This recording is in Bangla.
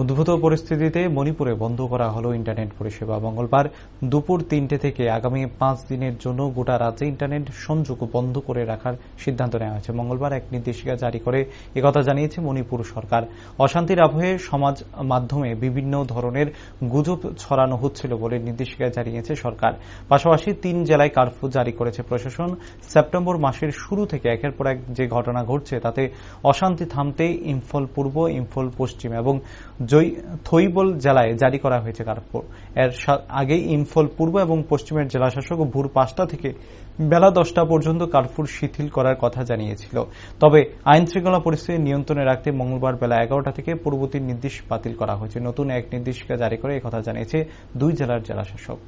উদ্ভূত পরিস্থিতিতে মণিপুরে বন্ধ করা হল ইন্টারনেট পরিষেবা। মঙ্গলবার দুপুর তিনটে থেকে আগামী পাঁচ দিনের জন্য গোটা রাজ্যে ইন্টারনেট সংযোগ বন্ধ করে রাখার সিদ্ধান্ত নেওয়া হয়েছে। মঙ্গলবার এক নির্দেশিকা জারি করে একথা জানিয়েছে মণিপুর সরকার। অশান্তির আবহে সমাজ মাধ্যমে বিভিন্ন ধরনের গুজব ছড়ানো হচ্ছিল বলে নির্দেশিকা জানিয়েছে সরকার। পাশাপাশি তিন জেলায় কারফিউ জারি করেছে প্রশাসন। সেপ্টেম্বর মাসের শুরু থেকে একের পর এক যে ঘটনা ঘটছে, তাতে অশান্তি থামতে ইম্ফল পূর্ব, ইম্ফল পশ্চিম এবং থৈবল জেলায় জারি করা হয়েছে কারফিউ এর আগে ইম্ফল পূর্ব এবং পশ্চিমের জেলাশাসক ভোর পাঁচটা থেকে বেলা দশটা পর্যন্ত কার্ফুর শিথিল করার কথা জানিয়েছিল। তবে আইন শৃঙ্খলা পরিস্থিতি নিয়ন্ত্রণে রাখতে মঙ্গলবার বেলা এগারোটা থেকে পূর্ববর্তী নির্দেশ বাতিল করা হয়েছে। নতুন এক নির্দেশিকা জারি করে কথা জানিয়েছে দুই জেলার জেলাশাসক।